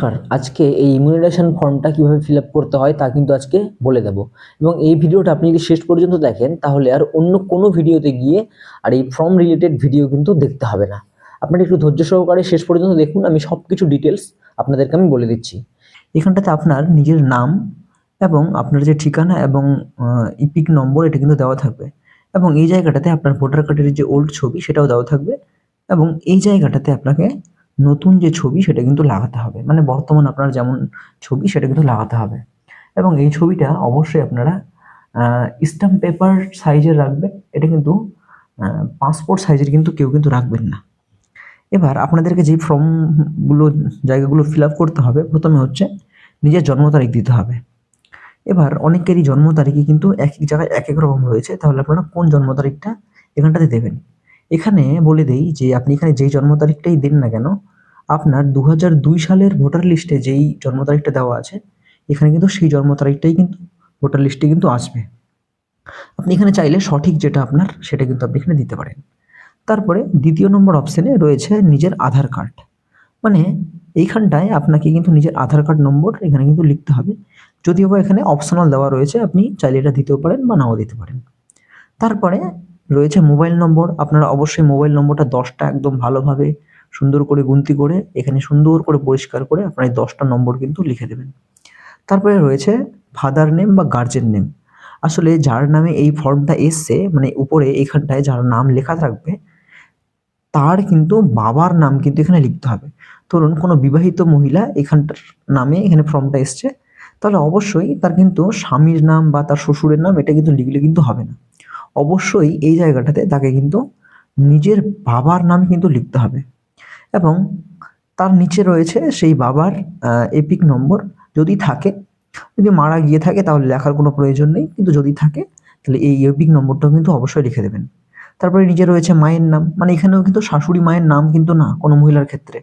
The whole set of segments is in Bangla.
নমস্কার। আজকে এই ইমিউনেশন ফর্মটা কীভাবে ফিল করতে হয় তা কিন্তু আজকে বলে দেব। এবং এই ভিডিওটা আপনি যদি শেষ পর্যন্ত দেখেন, তাহলে আর অন্য কোনো ভিডিওতে গিয়ে আর এই ফর্ম রিলেটেড ভিডিও কিন্তু দেখতে হবে না। আপনারা একটু ধৈর্য সহকারে শেষ পর্যন্ত দেখুন, আমি সব কিছু ডিটেলস আপনাদেরকে আমি বলে দিচ্ছি। এখানটাতে আপনার নিজের নাম এবং আপনার যে ঠিকানা এবং ইপিক নম্বর এটা কিন্তু দেওয়া থাকবে। এবং এই জায়গাটাতে আপনার ভোটার কার্ডের যে ওল্ড ছবি সেটাও দেওয়া থাকবে। এবং এই জায়গাটাতে আপনাকে নতুন যে ছবি সেটা কিন্তু লাগাতে হবে। মানে বর্তমান আপনার যেমন ছবি সেটা কিন্তু লাগাতে হবে। এবং এই ছবিটা অবশ্যই আপনারা স্ট্যাম্প পেপার সাইজের রাখবে এটা কিন্তু পাসপোর্ট সাইজের কিন্তু কেউ কিন্তু রাখবেন না। এবার আপনাদেরকে যে ফর্মগুলো জায়গাগুলো ফিল আপ করতে হবে, প্রথমে হচ্ছে নিজের জন্ম তারিখ দিতে হবে। এবার অনেকেরই জন্ম তারিখই কিন্তু এক এক জায়গায় এক এক রকম রয়েছে। তাহলে আপনারা কোন জন্ম তারিখটা এখানটাতে দেবেন? এখানে বলে দেই যে আপনি এখানে যেই জন্ম তারিখটাই দিন না কেন, আপনার দু সালের ভোটার লিস্টে যেই জন্ম তারিখটা দেওয়া আছে, এখানে কিন্তু সেই জন্ম তারিখটাই কিন্তু, ভোটার লিস্টে কিন্তু আসবে। আপনি এখানে চাইলে সঠিক যেটা আপনার, সেটা কিন্তু আপনি এখানে দিতে পারেন। তারপরে দ্বিতীয় নম্বর অপশানে রয়েছে নিজের আধার কার্ড। মানে এইখানটায় আপনাকে কিন্তু নিজের আধার কার্ড নম্বর এখানে কিন্তু লিখতে হবে। যদিও বা এখানে অপশনাল দেওয়া রয়েছে, আপনি চাইলে এটা দিতেও পারেন বা নাও দিতে পারেন। তারপরে রয়েছে মোবাইল নম্বর। আপনারা অবশ্যই মোবাইল নম্বরটা দশটা একদম ভালোভাবে সুন্দর করে গুনতি করে, এখানে সুন্দর করে পরিষ্কার করে আপনার এই দশটা নম্বর কিন্তু লিখে দেবেন। তারপরে রয়েছে ফাদার নেম বা গার্জেন নেম আসলে যার নামে এই ফর্মটা এসছে মানে উপরে এখানটায় যার নাম লেখা থাকবে, তার কিন্তু বাবার নাম কিন্তু এখানে লিখতে হবে। ধরুন কোনো বিবাহিত মহিলা এখানটার নামে এখানে ফর্মটা এসছে, তাহলে অবশ্যই তার কিন্তু স্বামীর নাম বা তার শ্বশুরের নাম এটা কিন্তু লিখলে কিন্তু হবে না। অবশ্যই এই জায়গাটাতে তাকে কিন্তু নিজের বাবার নাম কিন্তু লিখতে হবে। এবং তার নিচে রয়েছে সেই বাবার এপিক নম্বর। যদি থাকে, যদি মারা গিয়ে থাকে, তাহলে লেখার কোনো প্রয়োজন নেই। কিন্তু যদি থাকে, তাহলে এই এপিক নম্বরটাও কিন্তু অবশ্যই লিখে দেবেন। তারপরে নিচে রয়েছে মায়ের নাম। মানে এখানেও কিন্তু শাশুড়ি মায়ের নাম কিন্তু না, কোনো মহিলার ক্ষেত্রে।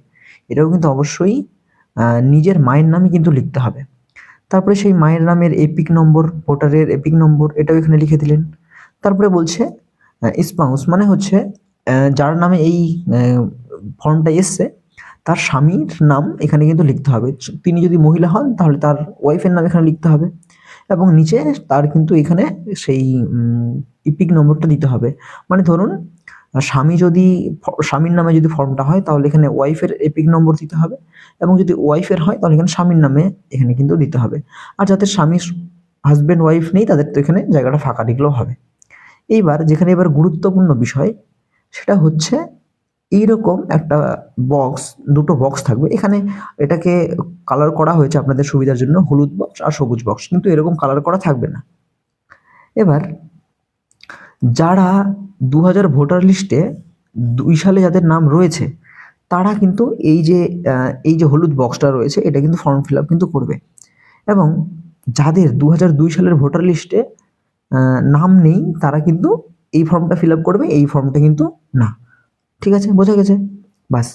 এটাও কিন্তু অবশ্যই নিজের মায়ের নামই কিন্তু লিখতে হবে। তারপরে সেই মায়ের নামের এপিক নম্বর, ভোটারের এপিক নম্বর, এটাও এখানে লিখে দিলেন। তারপরে বলছে স্পাউস মানে হচ্ছে যার নামে এই ফর্মটা এসছে, তার স্বামীর নাম এখানে কিন্তু লিখতে হবে। তিনি যদি মহিলা হন, তাহলে তার ওয়াইফের নাম এখানে লিখতে হবে। এবং নিচে তার কিন্তু এখানে সেই ইপিক নম্বরটা দিতে হবে। মানে ধরুন, স্বামী যদি, স্বামীর নামে যদি ফর্মটা হয়, তাহলে এখানে ওয়াইফের এপিক নম্বর দিতে হবে। এবং যদি ওয়াইফের হয়, তাহলে এখানে স্বামীর নামে এখানে কিন্তু দিতে হবে। আর যাদের স্বামীর হাজব্যান্ড, ওয়াইফ নেই, তাদের তো এখানে জায়গাটা ফাঁকা দিলেও হবে। এইবার যেখানে এবার গুরুত্বপূর্ণ বিষয়, সেটা হচ্ছে এইরকম একটা বক্স দুটো বক্স থাকবে। এখানে এটাকে কালার করা হয়েছে আপনাদের সুবিধার জন্য, হলুদ বক্স আর সবুজ বক্স কিন্তু এরকম কালার করা থাকবে না। এবার যারা দু হাজার ভোটার লিস্টে দুই সালে যাদের নাম রয়েছে, তারা কিন্তু এই যে এই যে হলুদ বক্সটা রয়েছে, এটা কিন্তু ফর্ম ফিল কিন্তু করবে। এবং যাদের দু হাজার দুই সালের ভোটার লিস্টে নাম নেই, তারা কিন্তু এই ফর্মটা ফিল আপ করবে, এই ফর্মটা কিন্তু না। ঠিক আছে? বোঝা গেছে? বাস।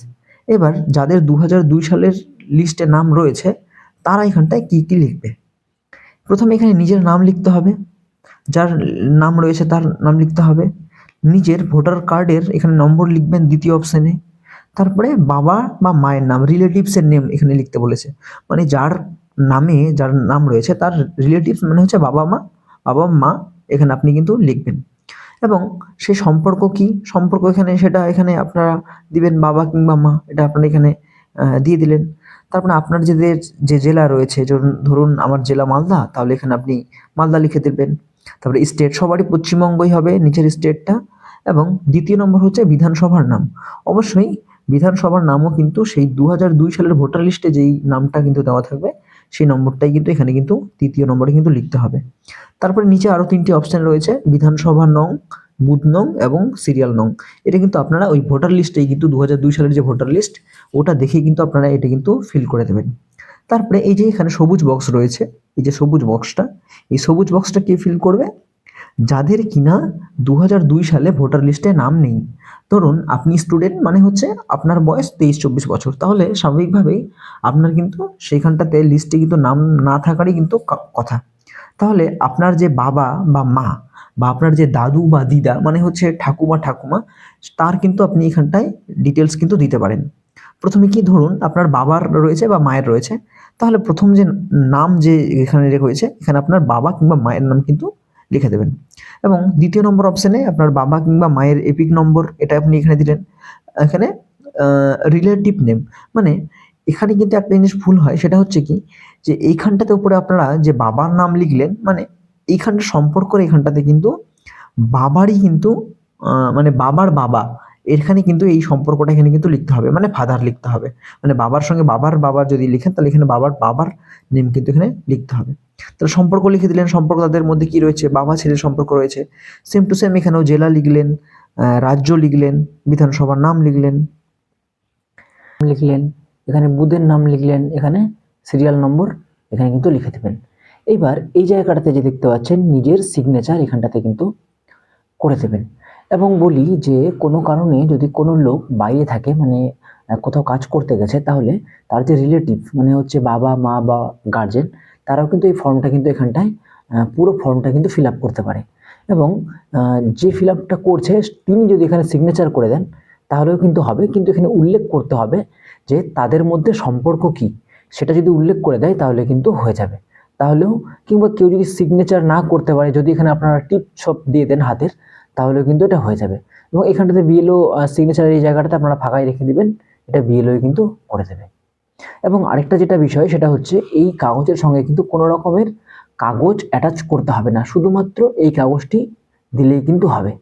এবার যাদের দু দুই সালের লিস্টে নাম রয়েছে, তারা এখানটায় কী কী লিখবে? প্রথমে এখানে নিজের নাম লিখতে হবে। যার নাম রয়েছে, তার নাম লিখতে হবে। নিজের ভোটার কার্ডের এখানে নম্বর লিখবেন দ্বিতীয় অপশানে তারপরে বাবা বা মায়ের নাম রিলেটিভসের নেম এখানে লিখতে বলেছে। মানে যার নামে, যার নাম রয়েছে, তার রিলেটিভস মানে হচ্ছে বাবা মা বাবা মা, এখানে আপনি কিন্তু লিখবেন। এবং সেই সম্পর্ক কি? সম্পর্ক এখানে, সেটা এখানে আপনারা দিবেন বাবা কিংবা মা, এটা আপনারা এখানে দিয়ে দিলেন। তারপরে আপনার যে যে জেলা রয়েছে ধরুন আমার জেলা মালদা, তাহলে এখানে আপনি মালদা লিখে দেবেন। তারপরে স্টেট সবারই পশ্চিমবঙ্গই হবে, নিচের স্টেটটা। এবং দ্বিতীয় নম্বর হচ্ছে বিধানসভার নাম। অবশ্যই বিধানসভার নামও কিন্তু সেই দু সালের ভোটার লিস্টে যেই নামটা কিন্তু দেওয়া থাকবে সেই নম্বরটাই কিন্তু এখানে কিন্তু তৃতীয় নম্বরে কিন্তু লিখতে হবে। তারপরে নিচে আরও তিনটি অপশান রয়েছে, বিধানসভা নং, বুথ নং এবং সিরিয়াল নং। এটা কিন্তু আপনারা ওই ভোটার লিস্টেই কিন্তু দু সালের যে ভোটার লিস্ট ওটা দেখে কিন্তু আপনারা এটা কিন্তু ফিল করে দেবেন। তারপরে এই যে এখানে সবুজ বক্স রয়েছে, এই যে সবুজ বক্সটা এই সবুজ বক্সটা কে ফিল করবে? যাদের কিনা দু দুই সালে ভোটার লিস্টে নাম নেই। ধরুন, আপনি স্টুডেন্ট মানে হচ্ছে আপনার বয়স তেইশ চব্বিশ বছর। তাহলে স্বাভাবিকভাবেই আপনার কিন্তু সেইখানটাতে লিস্টে কিন্তু নাম না থাকারই কিন্তু কথা। তাহলে আপনার যে বাবা বা মা বা আপনার যে দাদু বা দিদা মানে হচ্ছে ঠাকুমা ঠাকুমা, তার কিন্তু আপনি এখানটায় ডিটেলস কিন্তু দিতে পারেন। প্রথমে কি ধরুন, আপনার বাবার রয়েছে বা মায়ের রয়েছে। তাহলে প্রথম যে নাম যে এখানে রয়েছে, এখানে আপনার বাবা কিংবা মায়ের নাম কিন্তু লিখে দেবেন। এবং দ্বিতীয় নম্বর অপশানে আপনার বাবা কিংবা মায়ের এপিক নম্বর, এটা আপনি এখানে দিলেন। এখানে রিলেটিভ নেম মানে এখানে কিন্তু একটা জিনিস ভুল হয়, সেটা হচ্ছে কি? যে এইখানটাতে উপরে আপনারা যে বাবার নাম লিখলেন মানে এইখানটা সম্পর্ক এখানটাতে কিন্তু বাবারই কিন্তু মানে বাবার বাবা এখানে কিন্তু এই সম্পর্কটা এখানে কিন্তু লিখতে হবে মানে ফাদার লিখতে হবে। মানে বাবার সঙ্গে বাবার বাবার যদি লিখেন, তাহলে এখানে বাবার বাবার নেম কিন্তু এখানে লিখতে হবে। তাহলে সম্পর্ক লিখে দিলেন, সম্পর্ক তাদের মধ্যে কি রয়েছে? বাবা ছেলের সম্পর্ক রয়েছে। সেম টু সেম এখানেও জেলা লিখলেন রাজ্য লিখলেন, বিধানসভার নাম লিখলেন। লিখলেন, এখানে বুধের নাম লিখলেন, এখানে সিরিয়াল নম্বর এখানে কিন্তু লিখে দেবেন। এইবার এই জায়গাটাতে যে দেখতে পাচ্ছেন, নিজের সিগনেচার এখানটাতে কিন্তু করে দেবেন। এবং বলি যে কোনো কারণে যদি কোনো লোক বাইরে থাকে মানে কোথাও কাজ করতে গেছে, তাহলে তার যে রিলেটিভ মানে হচ্ছে বাবা, মা বা গার্জেন তারাও কিন্তু এই ফর্মটা কিন্তু এখানটায় পুরো ফর্মটা কিন্তু ফিল আপ করতে পারে। এবং যে ফিল আপটা করছে, তিনি যদি এখানে সিগনেচার করে দেন, তাহলেও কিন্তু হবে। কিন্তু এখানে উল্লেখ করতে হবে যে তাদের মধ্যে সম্পর্ক কি? সেটা যদি উল্লেখ করে দেয়, তাহলে কিন্তু হয়ে যাবে। তাহলেও কিংবা কেউ যদি সিগনেচার না করতে পারে, যদি এখানে আপনারা টিপ সব দিয়ে দেন হাতের তাহলেও কিন্তু এটা হয়ে যাবে। এবং এখানটাতে বিএলও সিগনেচারের এই জায়গাটাতে আপনারা ফাঁকাই রেখে দেবেন, এটা বিএলও কিন্তু করে দেবে। এবং আরেকটা যেটা বিষয়, সেটা হচ্ছে এই কাগজের সঙ্গে কিন্তু কোনো রকমের কাগজ অ্যাটাচ করতে হবে না। শুধুমাত্র এই কাগজটি দিলেই কিন্তু হবে।